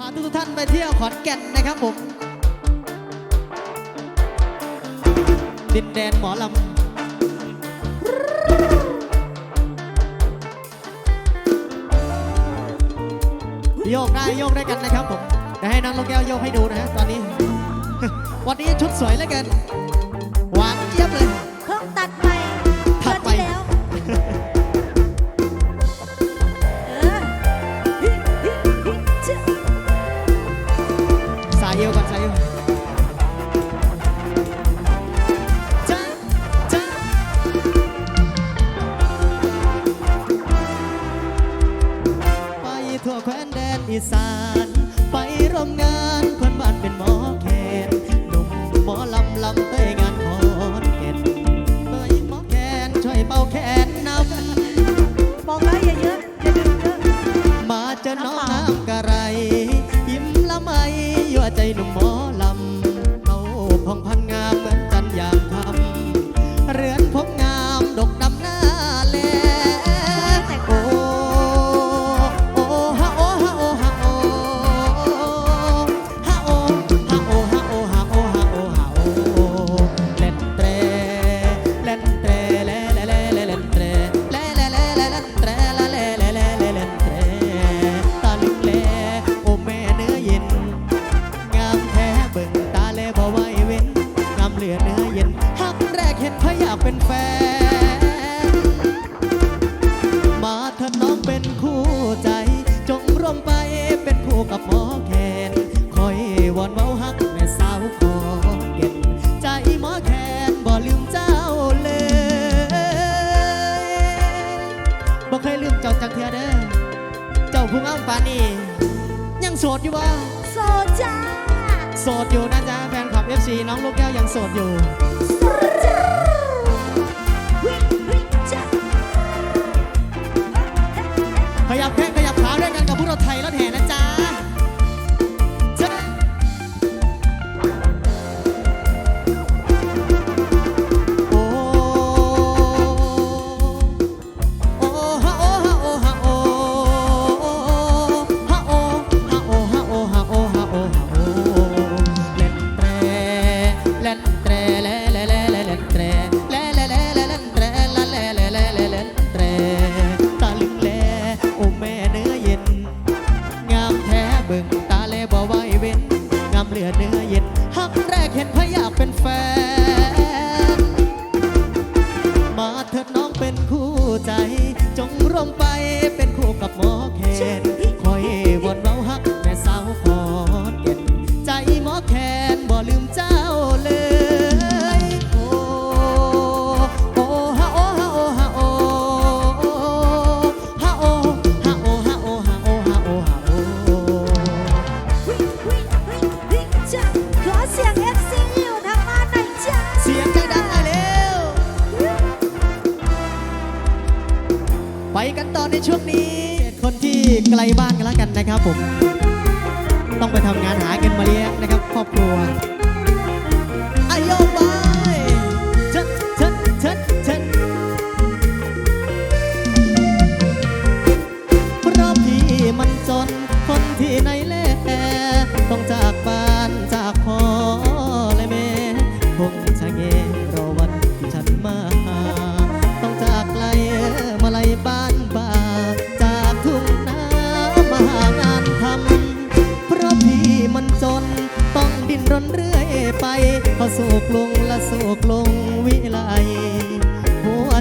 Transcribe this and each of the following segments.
พาทุกท่านไปเที่ยวขอนแก่นนะครับผม ดินแดนหมอลำโยกได้โยกได้กันนะครับผมเดี๋ยวให้น้องลูกแก้วโยกให้ดูนะฮะตอนนี้ วันนี้ชุดสวยเหลือเกินหวานเจี๊ยบเลย เพิ่งตัดม่ตัด ร่วมงานเพื่อนบ้านเป็นหมอแคนหนุ่มหมอลำลำเต้ยงานขอนแก่นเต้ยหมอแคนช่วยเป่าแขนนำบอกได้อย่าเยอะอย่าดึงเยอะมาเจอน้องน้ำกะไร ยิ้มละไมยั่วใจหนุ่มหมอลำเขาพองพันงามเหมือนจันยามคำเรือนพบ ผู้งามปานนี้ยังโสดอยู่บ่โซจ้า โสดอยู่นะจ๊ะแฟนคลับ FC น้องลูกแก้วยังโสดอยู่โซจ้า ไปกันต่อในช่วงนี้คนที่ไกลบ้านกันแล้วกันนะครับผม ต้องไปทำงานหาเงินมาเลี้ยงนะครับ ครอบครัว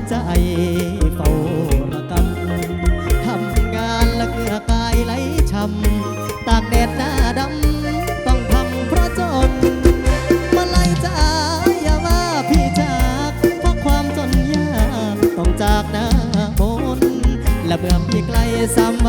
ใจเฝ้าระกำทำงานและเหงื่อกายไหลช้ำตากแดดหน้าดำต้องทำเพราะจน มาไล่จ้าอย่าว่าพี่จากเพราะความจนยากต้องจากหน้ามนและเมื่อพี่ไกลสามใบ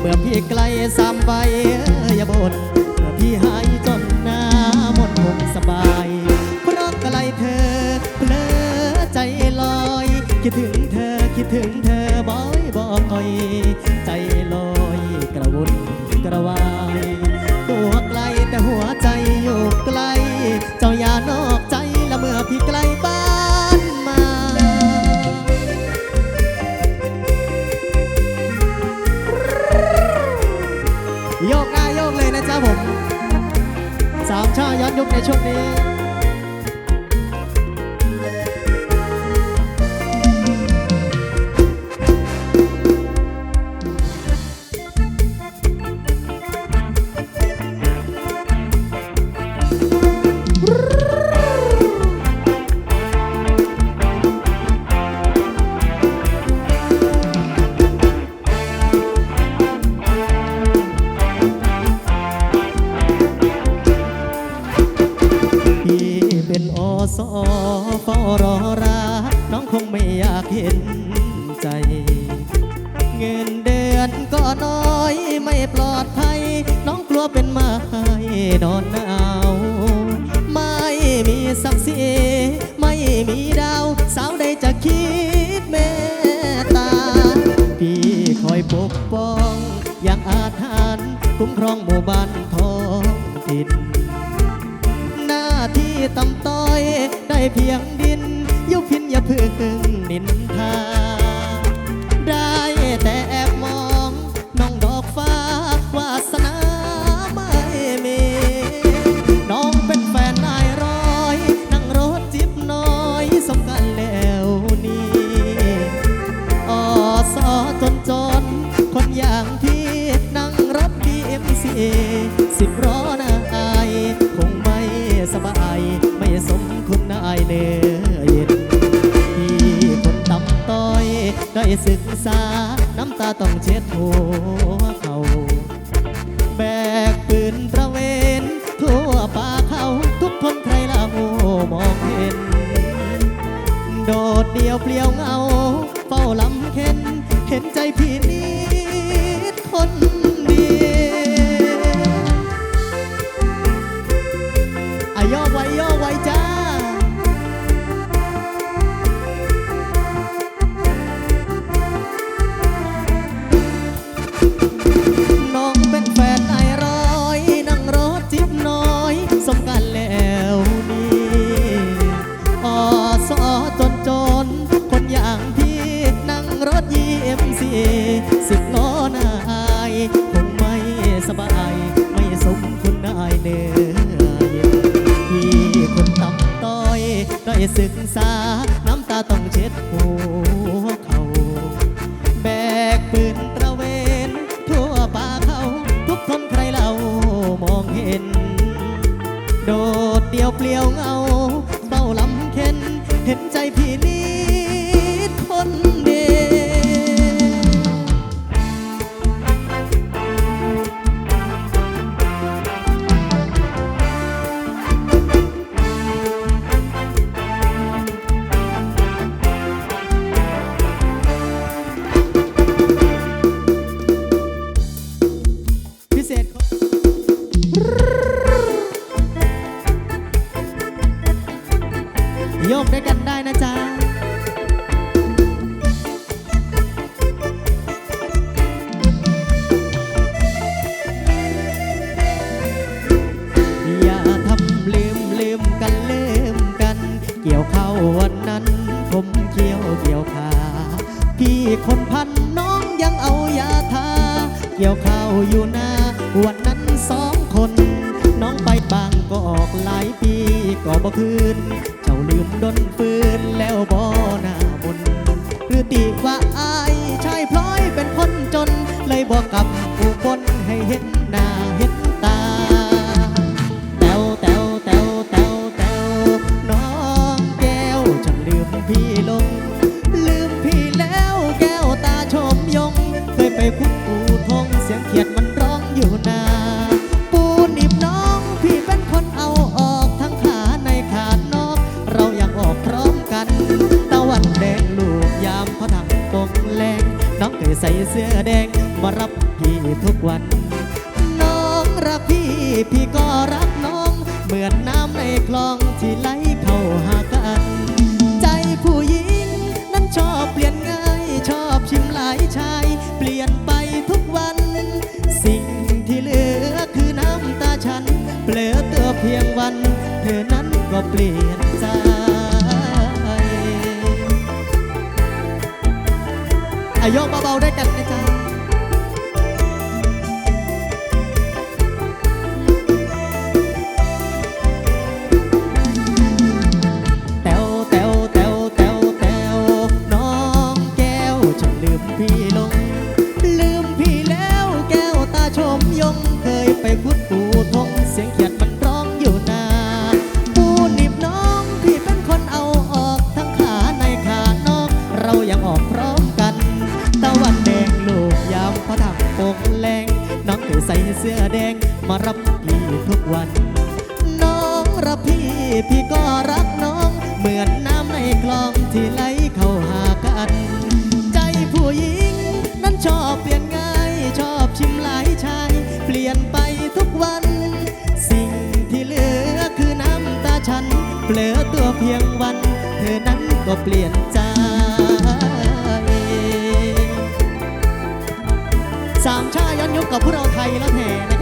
เมื่อพี่ไกลสามใบอย่าบ่นเมื่อพี่หายจนหน้ามนต์คงสบาย ช่อย้อนยุคในช่วงนี้ สอเฝ้ารอราน้องคงไม่อยากเห็นใจ เงินเดือนก็น้อยไม่ปลอดภัย น้องกลัวเป็นไม้นอนหนาวไม่มีศักดิ์ศรีไม่มีดาว สาวใดจะคิดเมตตา พี่คอยปกป้อง อย่างอาถรรพ์คุ้มครองหมู่บ้านท้องถิ่น ที่ต่ำต้อย ได้เพียงดิน ยุพินอย่าพึ่งนินทา ได้แต่แอบมองาน้ำตาต้องเช็ดหัวเขาแบกปืนตระเวนทั่วป่าเขาทุกคนใครเล่ามองเห็น โดดเดียวเปลี่ยวเงา เฝ้าลำเข็น เห็นใจพี่นิดคนเดียวอะย่อไว้ยอ ศึกษา น้ำตาต้องเช็ดหัวเขา แบกปืนตระเวน ทั่วป่าเขา ทุกคนใครเล่ามองเห็น โดดเดียวเปลี่ยวเงาเฝ้าลำเข็นเห็นใจพี่นี้ พี่คนพันน้องยังเอายาทา เกี่ยวข้าวอยู่นาวันนั้นสองคน น้องไปบางก็ออกหลายปีก็บ่คืน เจ้าลืมดนฟืนแล้วบ่หน้ามนหรือตีว่าอา เขาทางตรงแรงน้องเคยใส่เสื้อแดแดงมารับพี่ทุกวัน น้องรักพี่ พี่ก็รักน้อง เหมือนน้ำในคลองที่ไหลเข้าหากัน ใจผู้หญิง นั้นชอบเปลี่ยนง่ายชอบชิมหลายชาย เปลี่ยนไปทุกวัน สิ่งที่เหลือคือน้ำตาฉันเปลือเตือเพียงวัน เธอนั้นก็เปลี่ยน ยกเบาๆได้กันนะจ๊ะ เสื้อแดงมารับพี่ทุกวัน น้องรักพี่พี่ก็รักน้อง เหมือนน้ำในคลองที่ไหลเข้าหากัน ใจผู้หญิง นั้นชอบเปลี่ยนง่ายชอบชิมหลายชาย เปลี่ยนไปทุกวัน สิ่งที่เหลือคือน้ำตาฉันเปลือตัวเพียงวัน เธอนั้นก็เปลี่ยนใจ ย้อนยุคกับพวกเราไทยแล้วแห่